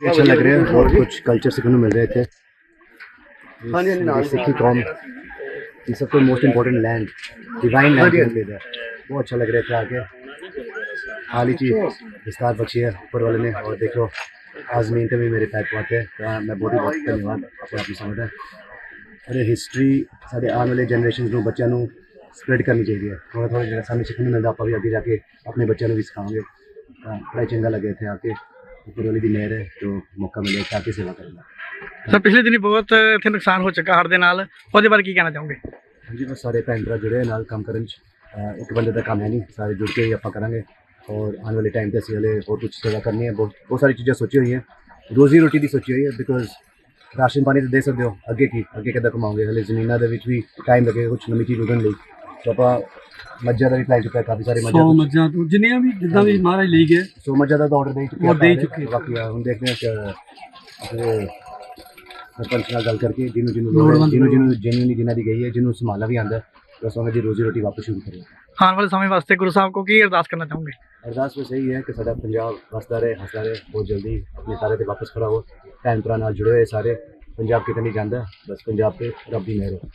अच्छा लग रहा है बहुत कुछ कल्चर सीखने को मिल रहा है थे हाँ जी, हाँ जी, नाल से। सिक्की कॉम ये सब तो मोस्ट इम्पोर्टेंट लैंड डिवाइन हाँ जी, लैंड मिल रहा है बहुत अच्छा लग रहा था आके हाल ही चीज विस्तार बख्शी है ऊपर वाले ने और देखो आज मीन भी मेरे पैक पाते हैं तो मैं बहुत ही बहुत धन्यवाद अपने आप ਨੂੰ ਸਮਝਦਾ ਅਰੇ ਹਿਸਟਰੀ ਸਾਡੇ ਆਉਣ ਵਾਲੇ ਜਨਰੇਸ਼ਨ ਨੂੰ ਬੱਚਿਆਂ ਨੂੰ ਸਪਰੈਡ ਕਰਨੀ ਚਾਹੀਦੀ ਹੈ ਥੋੜਾ ਥੋੜਾ ਜਿਹੜਾ ਸਾਨੂੰ ਸਿੱਖਣ ਨੂੰ ਮਿਲਦਾ ਆਪਾਂ ਵੀ ਅੱਗੇ ਜਾ ਕੇ ਆਪਣੇ ਬੱਚਿਆਂ ਨੂੰ ਵੀ ਸਿਖਾਵਾਂਗੇ ਤਾਂ ਬੜਾ ਚੰਗਾ ਲੱਗਿਆ ਇੱਥੇ ਆ ਕੇ ਉੱਪਰ ਵਾਲੀ ਦੀ ਮਿਹਰ ਹੈ ਜੋ ਮੌਕਾ ਆ ਕੇ ਸੇਵਾ ਕਰਨ ਦਾ ਸਰ ਪਿਛਲੇ ਦਿਨੀ ਬਹੁਤ ਇੱਥੇ ਨੁਕਸਾਨ ਹੋ ਚੁੱਕਾ ਹੜ੍ਹ ਦੇ ਨਾਲ। ਉਹਦੇ ਬਾਰੇ ਕੀ ਕਹਿਣਾ ਚਾਹੋਗੇ? ਹਾਂਜੀ ਬਸ ਸਾਰੇ ਹੋਏ ਨਾਲ ਕੰਮ ਕਰਨ ਚ। ਅਹ ਇੱਕ ਬੰਦੇ ਦਾ ਕੰਮ ਹੈ ਨਹੀਂ ਸਾਰੇ ਜੁੜ ਕੇ ਹੀ ਆਪਾਂ ਕਰਾਂਗੇ। ਔਰ ਆਉਣ ਵਾਲੇ ਟਾਈਮ ਤੇ ਅਸੀਂ ਹਲੇ ਹੋਰ ਕੁਝ ਸੇਵਾ ਕਰਨੀ ਹੈ। ਬਹੁਤ ਬਹੁਤ ਸਾਰੀ ਚੀਜ਼ਾਂ ਸੋਚੀ ਹੋਈ ਹੈ ਰੋਜ਼ੀ ਰੋਟੀ ਦੀ ਸੋਚੀ ਹੋਈ ਹੈ ਬਿਕੋਜ਼ ਰਾਸ਼ਨ ਪਾਣੀ ਤਾਂ ਦੇ ਸਕਦੇ ਹੋ। ਅੱਗੇ ਕੀ ਅੱਗੇ ਕਿੱਦਾਂ ਕਮਾਓਗੇ? ਹਲੇ ਜ਼ਮੀਨਾਂ ਦੇ ਵਿੱਚ ਵੀ ਟਾਈਮ ਲੱਗੇਗਾ ਕੁਝ ਨਵੀਂ ਚੀਜ਼ ਉਗਣ ਲਈ। ਸੋ ਆਪਾਂ ਮੱਝਾਂ ਦਾ ਵੀ ਪਲਾਨ ਚੁੱਕਾ ਕਾਫੀ ਸਾਰੇ ਮੱਝਾਂ ਸੌ ਤੋਂ- ਮੱਝਾਂ ਤੋਂ ਜਿੰਨੀਆਂ ਵੀ ਜਿੱਦਾਂ ਵੀ ਮਹਾਰਾਜ ਲਈ ਗਏ। ਸੋ ਮੱਝਾਂ ਦਾ ਤਾਂ ਆਰਡਰ ਦੇ ਚੁੱਕੇ ਉਹ ਦੇ ਆਪਾਂ ਚੁੱਕੇ। ਬਾਕੀ ਆ ਹੁਣ ਦੇਖਦੇ ਹਾਂ ਕਿ ਸਰਪੰਚ ਨਾਲ ਗੱਲ ਕਰਕੇ ਜਿਹਨੂੰ ਜਿਹਨੂੰ ਲੋੜ ਹੈ ਲੋੜਵੰਦ ਜਿਹਨੂੰ ਜਿਹਨੂੰ ਜਿਨ੍ਹਾਂ ਦੀ ਗਈ ਹੈ ਜਿਹਨੂੰ ਸੰਭਾਲਣਾ ਵੀ ਆਉਂਦਾ ਹੈ, ਬਸ ਉਹਨਾਂ ਦੀ ਰੋਜ਼ੀ ਰੋਟੀ ਵਾਪਸ ਸ਼ੁਰੂ ਕਰੀਏ। ਆਉਣ ਵਾਲੇ ਸਮੇਂ ਵਾਸਤੇ ਗੁਰੂ ਸਾਹਿਬ ਕੋ ਕੀ ਅਰਦਾਸ ਕਰਨਾ ਚਾਹੋਗੇ? ਅਰਦਾਸ ਬਸ ਇਹੀ ਹੈ ਕਿ ਸਾਡਾ ਪੰਜਾਬ ਵਸਦਾ ਰਹੇ ਹੱਸਦਾ ਰਹੇ ਬਹੁਤ ਜਲਦੀ ਆਪਣੇ ਸਾਰੇ ਤੇ ਵਾਪਸ ਖੜਾ ਹੋ ਭੈਣ ਭਰਾ ਨਾਲ ਜੁੜੇ ਹੋਏ ਸਾਰੇ ਪੰਜਾਬ ਕਿਤੇ ਨਹੀਂ ਜਾਂਦਾ ਬਸ ਪੰਜਾਬ ਤੇ ਰੱਬ ਦੀ ਮਿਹਰ ਹੋ।